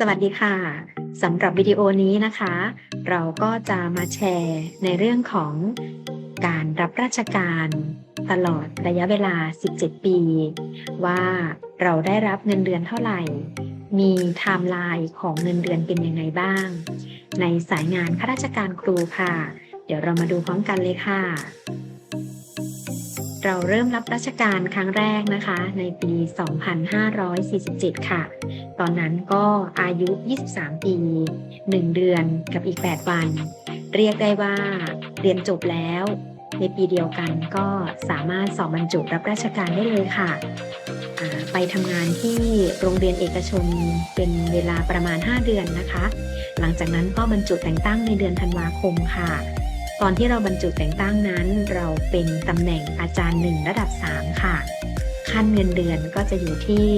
สวัสดีค่ะสำหรับวิดีโอนี้นะคะ เราก็จะมาแชร์ในเรื่องของการรับราชการตลอดระยะเวลา 17 ปี ว่าเราได้รับเงินเดือนเท่าไหร่ มีไทม์ไลน์ของเงินเดือนเป็นยังไงบ้าง ในสายงานข้าราชการครูค่ะ เดี๋ยวเรามาดูพร้อมกันเลยค่ะ เราเริ่มรับราชการครั้งแรกนะคะ ในปี 2547 ค่ะ ตอนนั้นก็อายุ 23 ปี 1 เดือนกับอีก 8 วัน เรียกได้ว่าเรียนจบแล้ว ในปีเดียวกันก็สามารถสอบบรรจุรับราชการได้เลยค่ะ ไปทำงานที่โรงเรียนเอกชนเป็นเวลาประมาณ 5 เดือนนะคะ หลังจากนั้นก็บรรจุแต่งตั้งในเดือนธันวาคมค่ะ ตอนที่เราบรรจุแต่งตั้งนั้น เราเป็นตำแหน่งอาจารย์หนึ่งระดับ 3 ค่ะ ขั้นเงินเดือนก็จะอยู่ที่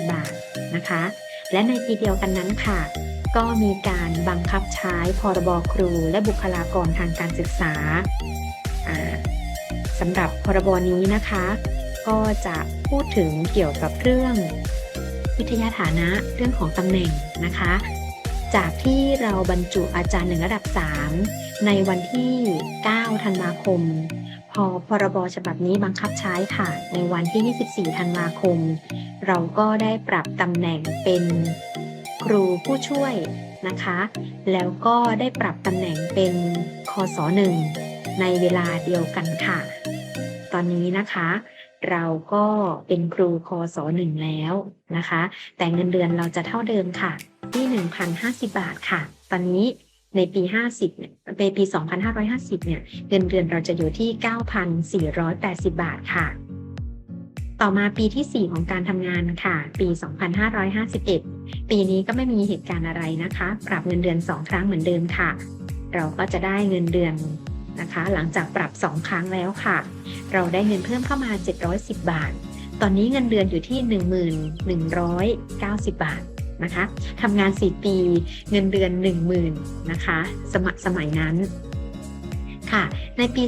7,260 บาทนะคะ และในปีเดียวกันนั้นค่ะ ก็มีการบังคับใช้พรบครูและบุคลากรทางการศึกษาสำหรับพรบนี้นะคะ ก็จะพูดถึงเกี่ยวกับเรื่องวิทยาฐานะเรื่องของตำแหน่งนะคะ จากที่เราบรรจุอาจารย์หนึ่งระดับ 3 ในวันที่ 9 ธันวาคม พอพรบฉบับนี้บังคับใช้ค่ะ ในวันที่ 24 ธันวาคม เราก็ได้ปรับตำแหน่งเป็นครูผู้ช่วยนะคะ แล้วก็ได้ปรับตำแหน่งเป็นคศหนึ่งในเวลาเดียวกันค่ะ ตอนนี้นะคะ เราก็เป็นครูคศหนึ่งแล้วนะคะ แต่เงินเดือนเราจะเท่าเดิมค่ะ 1,050 บาทค่ะ ตอนนี้ในปี 50เนี่ยในปี 2550 เนี่ยเงินเดือนเราจะอยู่ที่ 9,480 บาทค่ะ ต่อมาปีที่ 4 ของการทำงานค่ะ ปี 2551 ปีนี้ก็ไม่มีเหตุการณ์อะไรนะคะ ปรับเงินเดือน 2 ครั้งเหมือนเดิมค่ะ เราก็จะได้เงินเดือนนะคะ หลังจากปรับ 2 ครั้งแล้วค่ะ เราได้เงินเพิ่มเข้ามา 710 บาท ตอนนี้เงินเดือนอยู่ที่ 1190 บาท นะคะทำงาน 4 ปีเงินเดือน 10,000นะคะสมัสมัยนั้นค่ะ ในปี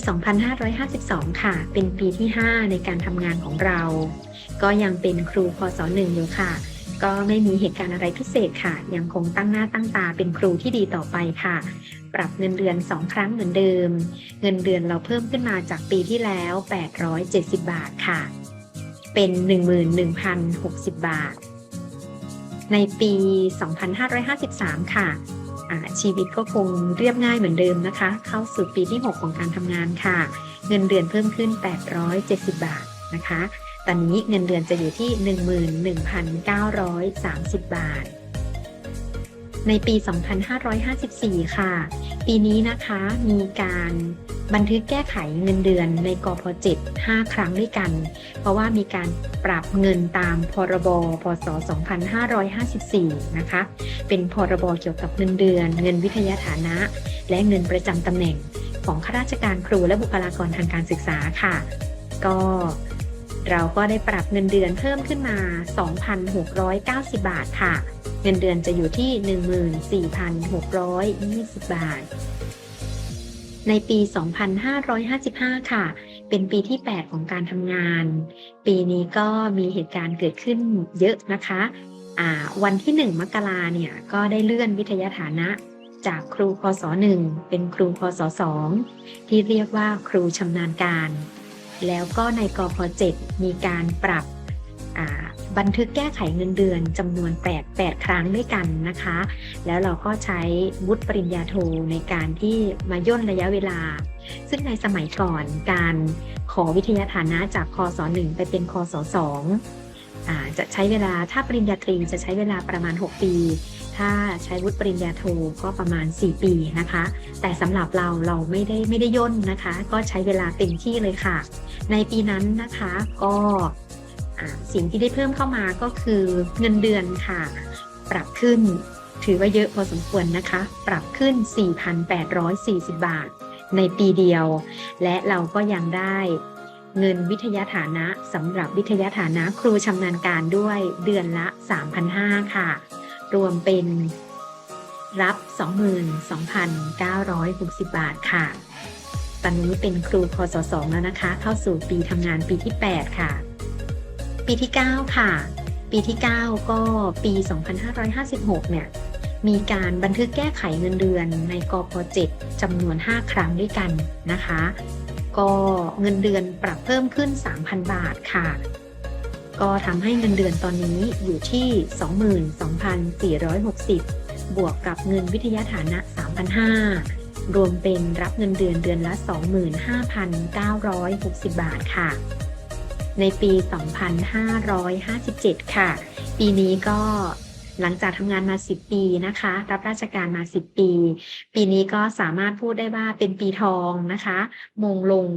2552 ค่ะ เป็นปีที่ 5 ในการทำงานของเรา ก็ยังเป็นครูพศหนึ่งอยู่ค่ะ ก็ไม่มีเหตุการณ์อะไรพิเศษค่ะ ยังคงตั้งหน้าตั้งตาเป็นครูที่ดีต่อไปค่ะ ปรับเงินเดือน 2 ครั้งเหมือนเดิม เงินเดือนเราเพิ่มขึ้นมาจากปีที่แล้ว 870 บาทค่ะ เป็น 11,060 บาท ในปี 2553 ค่ะอ่าชีวิตก็คงเรียบง่ายเหมือนเดิมนะคะ เข้าสู่ปีที่ 6 ของการทำงานค่ะ เงินเดือนเพิ่มขึ้น 870 บาทนะคะ ตอนนี้เงินเดือนจะอยู่ที่ 11,930 บาท ในปี 2554 ค่ะ ปีนี้นะคะมีการบันทึกแก้ไขเงินเดือนในกพ7 5 ครั้งด้วยกัน เพราะว่ามีการปรับเงินตามพรบพศ 2554 นะคะ เป็นพรบเกี่ยวกับเงินเดือน เงินวิทยาฐานะ และเงินประจำตำแหน่งของข้าราชการครูและบุคลากรทางการศึกษาค่ะ ก็เราก็ได้ปรับเงินเดือนเพิ่มขึ้นมา 2,690 บาทค่ะ เงินเดือนจะอยู่ที่ 14,620 บาท ในปี 2555 ค่ะ เป็นปีที่ 8 ของการทำงาน ปีนี้ก็มีเหตุการณ์เกิดขึ้นเยอะนะคะวันที่ 1 มกราเนี่ย ก็ได้เลื่อนวิทยาฐานะจากครูคศ1เป็นครูคศ2ที่เรียกว่าครูชำนาญการ แล้วก็ในกพ7มีการปรับ บันทึกแก้ไขเงินเดือนจำนวน 8 8 ครั้งด้วยกันนะคะ แล้วเราก็ใช้วุฒิปริญญาโทในการที่มาย่นระยะเวลา ซึ่งในสมัยก่อนการขอวิทยาฐานะจากคศ1ไปเป็นคศ2อาจะใช้เวลาถ้าปริญญาตรีจะใช้เวลาประมาณ 6 ปีถ้าใช้วุฒิปริญญาโทก็ประมาณ 4 ปีนะคะ แต่สำหรับเราเราไม่ได้ไม่ได้ย่นนะคะ ก็ใช้เวลาเต็มที่เลยค่ะ ในปีนั้นนะคะก็ สิ่งที่ได้เพิ่มเข้ามาก็คือเงินเดือนค่ะ ปรับขึ้นถือว่าเยอะพอสมควรนะคะ ปรับขึ้น 4,840 บาท ในปีเดียว และเราก็ยังได้เงินวิทยาฐานะสำหรับวิทยาฐานะครูชำนาญการด้วยเดือนละ 3,500 ค่ะ รวมเป็นรับ 22,960 บาทค่ะ ตอนนี้เป็นครูคศ2แล้วนะคะ เข้าสู่ปีทำงานปีที่ 8 ค่ะ ปีที่ 9 ค่ะ ปีที่ 9 ก็ปี 2556 เนี่ย มีการบันทึกแก้ไขเงินเดือนในกพ7จำนวน 5 ครั้งด้วยกันนะคะ ก็เงินเดือนปรับเพิ่มขึ้น 3,000 บาทค่ะ ก็ทำให้เงินเดือนตอนนี้อยู่ที่ 22,460 บวกกับเงินวิทยาฐานะ 3,500รวมเป็นรับเงินเดือนเดือนละ 25,960 บาทค่ะ ในปี 2557 ค่ะ ปีนี้ก็หลังจากทำงานมา 10 ปีนะคะ รับราชการมา 10 ปี ปีนี้ก็สามารถพูดได้ว่าเป็นปีทองนะคะ มงลง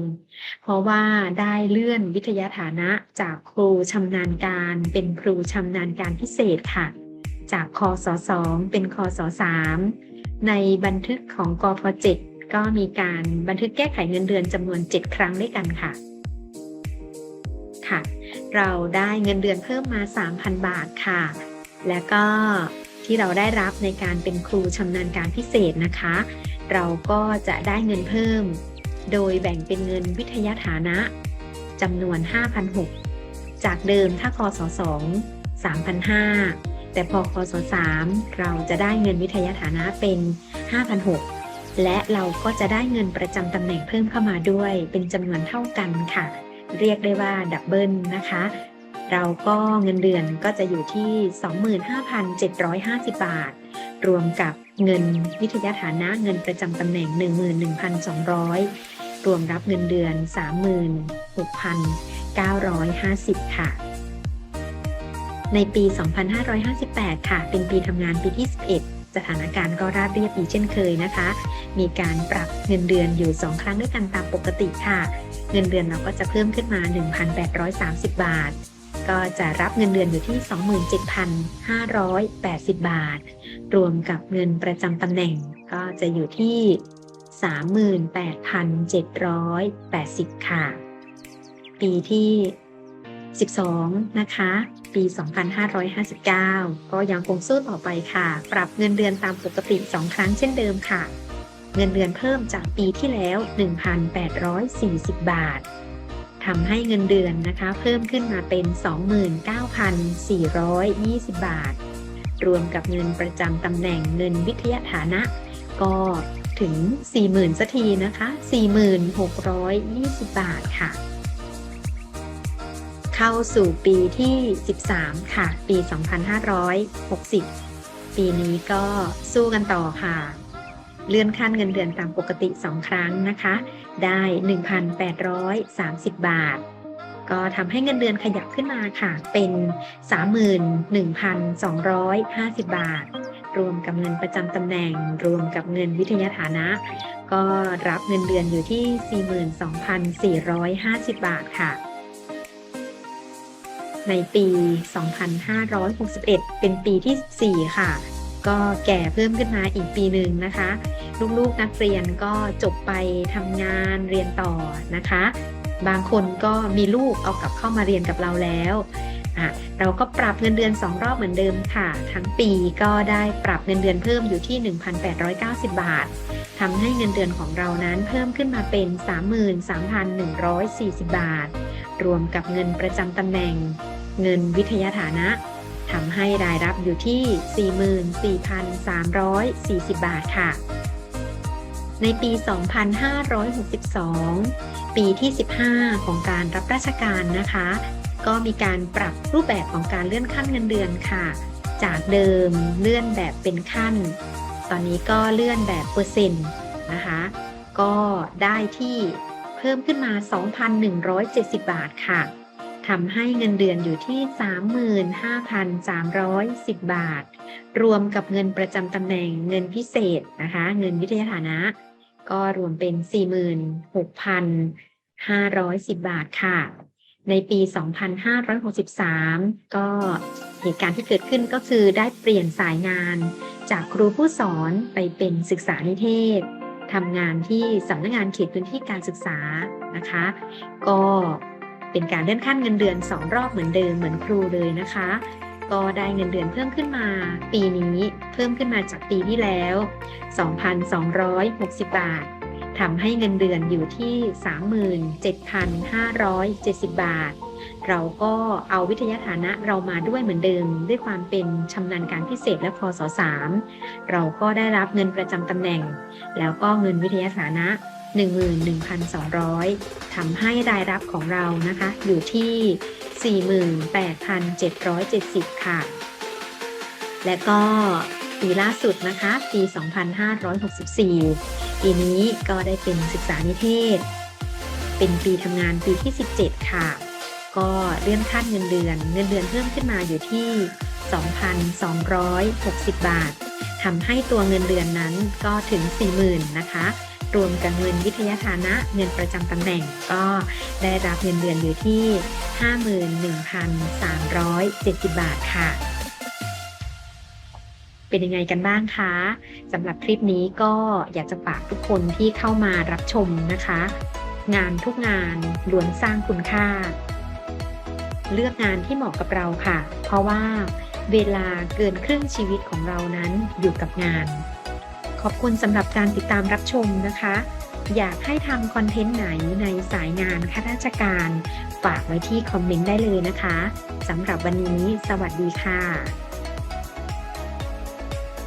เพราะว่าได้เลื่อนวิทยาฐานะจากครูชำนาญการ เป็นครูชำนาญการพิเศษค่ะ จากคศ2เป็นคศ3ในบันทึกของกพ7ก็มีการบันทึกแก้ไขเงินเดือนจำนวน 7 ครั้งด้วยกันค่ะ ค่ะ เราได้เงินเดือนเพิ่มมา 3,000 บาทค่ะ และก็ที่เราได้รับในการเป็นครูชำนาญการพิเศษนะคะ เราก็จะได้เงินเพิ่ม โดยแบ่งเป็นเงินวิทยาฐานะจำนวน5,600จากเดิมถ้าคศ2 3,500แต่พอคศ3เราจะได้เงินวิทยาฐานะเป็น5,600และเราก็จะได้เงินประจำตำแหน่งเพิ่มเข้ามาด้วยเป็นจำนวนเท่ากันค่ะ เรียกได้ว่าดับเบิลนะคะ เราก็เงินเดือนก็จะอยู่ที่ 25,750 บาท รวมกับเงินวิทยาฐานะเงินประจำตำแหน่ง 11,200 รวมรับเงินเดือน 36,950 ค่ะ ในปี 2558 ค่ะ เป็นปีทำงานปีที่ 11 สถานการณ์ก็ราบเรียบอีกเช่นเคยนะคะ มีการปรับเงินเดือนอยู่ 2 ครั้งด้วยกันตามปกติค่ะ เงินเดือนเราก็จะเพิ่มขึ้นมา 1,830 บาท ก็จะรับเงินเดือนอยู่ที่ 27,580 บาท รวมกับเงินประจำตำแหน่งก็จะอยู่ที่ 38,780 ค่ะ ปีที่ 12 นะคะ ปี 2559 ก็ยังคงสู้ต่อไปค่ะ ปรับเงินเดือนตามปกติ 2 ครั้งเช่นเดิมค่ะ เงินเดือนเพิ่มจากปีที่แล้ว 1,840 บาททำให้เงินเดือนนะคะ เพิ่มขึ้นมาเป็น 29,420 บาท รวมกับเงินประจำตำแหน่งเงินวิทยาฐานะ ก็ถึง 40,000สักทีนะคะ 4,620 บาทค่ะ เข้าสู่ปีที่ 13 ค่ะ ปี 2560 ปีนี้ก็สู้กันต่อค่ะ เลื่อนขั้นเงินเดือนตามปกติ 2 ครั้งนะคะ ได้ 1,830 บาท ก็ทำให้เงินเดือนขยับขึ้นมาค่ะ เป็น 31,250 บาท รวมกับเงินประจำตำแหน่ง รวมกับเงินวิทยาฐานะ ก็รับเงินเดือนอยู่ที่ 42,450 บาทค่ะ ในปี 2561 เป็นปีที่ 4 ค่ะ ก็แก่เพิ่มขึ้นมาอีกปีหนึ่งนะคะ ลูกๆนักเรียนก็จบไปทำงานเรียนต่อนะคะ บางคนก็มีลูกเอากลับเข้ามาเรียนกับเราแล้วอะเราก็ปรับเงินเดือน 2 รอบเหมือนเดิมค่ะ ทั้งปีก็ได้ปรับเงินเดือนเพิ่มอยู่ที่ 1,890 บาททำให้เงินเดือนของเรานั้นเพิ่มขึ้นมาเป็น 33,140 บาท รวมกับเงินประจำตำแหน่ง เงินวิทยาฐานะทำให้รายรับอยู่ที่ 44,340 บาทค่ะ ในปี 2562 ปีที่ 15 ของการรับราชการนะคะ ก็มีการปรับรูปแบบของการเลื่อนขั้นเงินเดือนค่ะ จากเดิมเลื่อนแบบเป็นขั้น ตอนนี้ก็เลื่อนแบบเปอร์เซ็นต์นะคะ ก็ได้ที่เพิ่มขึ้นมา 2,170 บาทค่ะ ทำให้เงินเดือนอยู่ที่ 35,310 บาท รวมกับเงินประจำตำแหน่งเงินพิเศษนะคะ เงินวิทยาฐานะ ก็รวมเป็น 46,510 บาทค่ะ ในปี 2563 ก็เหตุการณ์ที่เกิดขึ้นก็คือได้เปลี่ยนสายงานจากครูผู้สอนไปเป็นศึกษานิเทศทำงานที่สำนักงงานเขตพื้นที่การศึกษานะคะ ก็ เป็นการเลื่อนขั้นเงินเดือน 2 รอบเหมือนเดิมเหมือนครูเลยนะคะ ก็ได้เงินเดือนเพิ่มขึ้นมา ปีนี้เพิ่มขึ้นมาจากปีที่แล้ว 2,260 บาททำให้เงินเดือนอยู่ที่ 37,570 บาท เราก็เอาวิทยาฐานะเรามาด้วยเหมือนเดิม ด้วยความเป็นชำนาญการพิเศษและพศ3เราก็ได้รับเงินประจำตำแหน่ง แล้วก็เงินวิทยาฐานะ 11,200 ทำให้รายรับของเรานะคะ อยู่ที่ 48,770 ค่ะ และก็ปีล่าสุดนะคะ ปี 2564 ปีนี้ก็ได้เป็นศึกษานิเทศ เป็นปีทำงานปีที่ 17 ค่ะ ก็เลื่อนขั้นเงินเดือน เงินเดือนเพิ่มขึ้นมาอยู่ที่ 2,260 บาททำให้ตัวเงินเดือนนั้นก็ถึง 40,000นะคะ รวมกับเงินวิทยาฐานะเงินประจำตำแหน่งก็ได้รับเงินเดือนอยู่ที่ 51,370 บาทค่ะ เป็นยังไงกันบ้างคะสำหรับคลิปนี้ก็อยากจะฝากทุกคนที่เข้ามารับชมนะคะ งานทุกงานล้วนสร้างคุณค่า เลือกงานที่เหมาะกับเราค่ะ เพราะว่าเวลาเกินครึ่งชีวิตของเรานั้นอยู่กับงาน ขอบคุณสำหรับการติดตามรับชมนะคะ อยากให้ทำคอนเทนต์ไหนในสายงานข้าราชการ ฝากไว้ที่คอมเมนต์ได้เลยนะคะสำหรับวันนี้ สวัสดีค่ะ